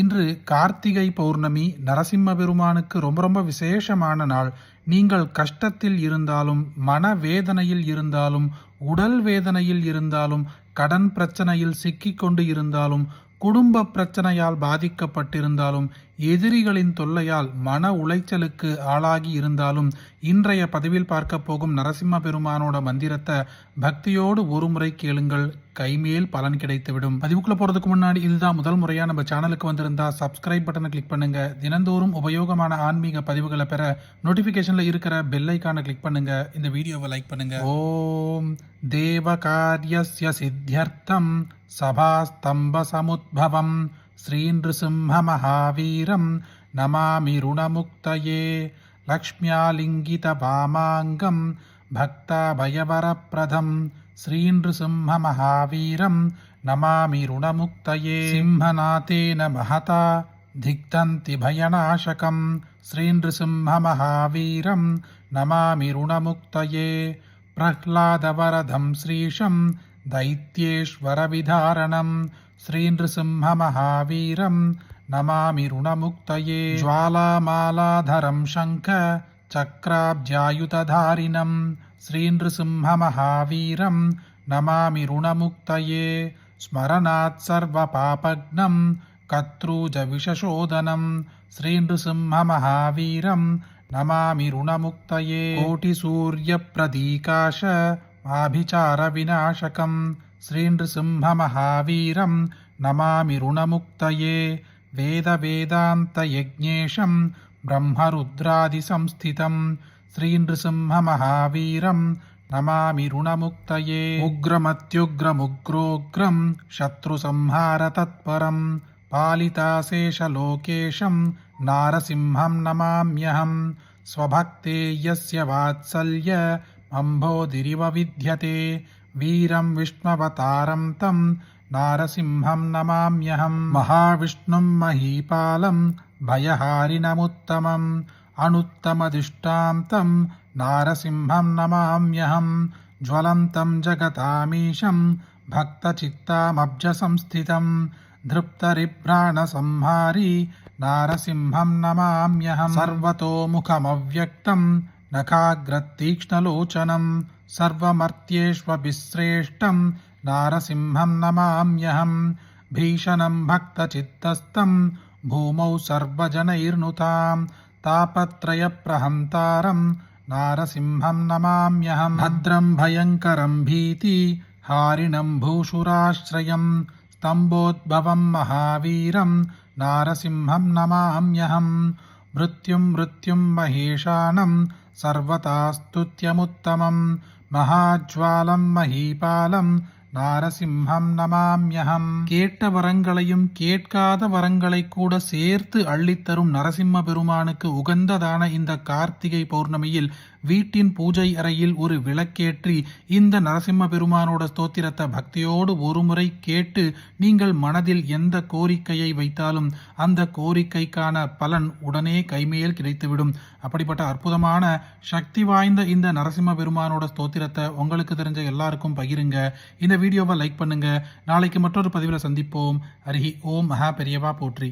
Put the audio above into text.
இன்று கார்த்திகை பௌர்ணமி நரசிம்ம பெருமானுக்கு ரொம்ப ரொம்ப விசேஷமான நாள். நீங்கள் கஷ்டத்தில் இருந்தாலும் மனவேதனையில் இருந்தாலும் உடல் வேதனையில் இருந்தாலும் கடன் பிரச்சனையில் சிக்கிக்கொண்டு இருந்தாலும் குடும்ப பிரச்சனையால் பாதிக்கப்பட்டிருந்தாலும் எதிரிகளின் தொல்லையால் மன உளைச்சலுக்கு ஆளாகி இருந்தாலும் இன்றைய பதவியில் பார்க்க போகும் நரசிம்ம பெருமானோட மந்திரத்தை பக்தியோடு ஒரு முறை கேளுங்கள். கைமேல் பலன் கிடைத்துவிடும். பதிவுக்குள்ள போறதுக்கு முன்னாடி இதுதான் முதல் முறையா நம்ம சேனலுக்கு வந்திருந்தா சப்ஸ்கிரைப் பட்டனை கிளிக் பண்ணுங்க. தினந்தோறும் உபயோகமான ஆன்மீக பதிவுகளை பெற நோட்டிபிகேஷன்ல இருக்கிற பெல் ஐக்கானை கிளிக் பண்ணுங்க. இந்த வீடியோவை லைக் பண்ணுங்க. ஓம் தேவ காரியஸ்ய சித்தியர்த்தம் சபாஸ்தம்ப சமுதவம் श्रीनृसिंहमहावीरं नमामि ऋणमुक्तये लक्ष्म्यालिङ्गितवामाङ्गं भक्ताभयवरप्रदं श्रीनृसिंहमहावीरं नमामि ऋणमुक्तये सिंहनाथेन महता धिग्धन्ति भयनाशकं श्रीनृसिंहमहावीरं नमामि ऋणमुक्तये प्रह्लादवरदं श्रीशं दैत्येश्वरविधारणं श्रीनृसिंहमहावीरं नमामि ऋणमुक्तये। ज्वालामालाधरं शङ्ख चक्राब्जायुधधारिणं श्रीनृसिंहमहावीरं नमामि ऋणमुक्तये। स्मरणात् सर्वपापघ्नं कत्रूजविषशोदनं श्रीनृसिंहमहावीरं नमामि ऋणमुक्तये। कोटिसूर्यप्रदीकाश आभिचारविनाशकं श्रीनृसिंहमहावीरं नमामि ऋणमुक्तये वेदवेदान्तयज्ञेशं ब्रह्मरुद्रादिसंस्थितं श्रीनृसिंहमहावीरं नमामि ऋणमुक्तये उग्रमत्युग्रमुग्रोग्रं शत्रुसंहारतत्परं पालिताशेषलोकेशं नारसिंहं नमाम्यहं स्वभक्ते यस्य वात्सल्य अम्भोदिरिव विद्यते वीरं विष्णवतारं तं नारसिंहं नमाम्यहं महाविष्णुं महीपालं भयहारिणमुत्तमम् अनुत्तमदिष्टां तं नारसिंहं नमाम्यहं ज्वलन्तं जगतामीशं भक्तचित्तामब्जसंस्थितं धृप्तरिभ्राणसंहारी नारसिंहं नमाम्यहं सर्वतोमुखमव्यक्तं नखाग्रतीक्ष्णलोचनं सर्वमर्त्येष्वभिश्रेष्ठं नारसिंहं नमाम्यहं भीषणं भक्तचित्तस्तं भूमौ सर्वजनैर्नुतां तापत्रयप्रहन्तारं नारसिंहं नमाम्यहं भद्रं भयङ्करं भीति हारिणं भूषुराश्रयं स्तम्भोद्भवं महावीरं नारसिंहं नमाम्यहं मृत्युं मृत्युं महेशानं सर्वता स्तुत्यमुत्तमं महाज्वालं महीपालं நாரசிம்ஹம் நமாம்யஹம் கேட்ட வரங்களையும் கேட்காத வரங்களை கூட சேர்த்து அள்ளித்தரும் நரசிம்ம பெருமானுக்கு உகந்ததான இந்த கார்த்திகை பௌர்ணமியில் வீட்டின் பூஜை அறையில் ஒரு விளக்கேற்றி இந்த நரசிம்ம பெருமானோட ஸ்தோத்திரத்தை பக்தியோடு ஒருமுறை கேட்டு நீங்கள் மனதில் எந்த கோரிக்கையை வைத்தாலும் அந்த கோரிக்கைக்கான பலன் உடனே கைமேல் கிடைத்துவிடும். அப்படிப்பட்ட அற்புதமான சக்தி வாய்ந்த இந்த நரசிம்ம பெருமானோட ஸ்தோத்திரத்தை உங்களுக்கு தெரிஞ்ச எல்லாருக்கும் பகிருங்க. இந்த வீடியோவை லைக் பண்ணுங்க. நாளைக்கு மற்றொரு பதிவில் சந்திப்போம். அருகி ஓம் மகா பெரியவா போற்றி.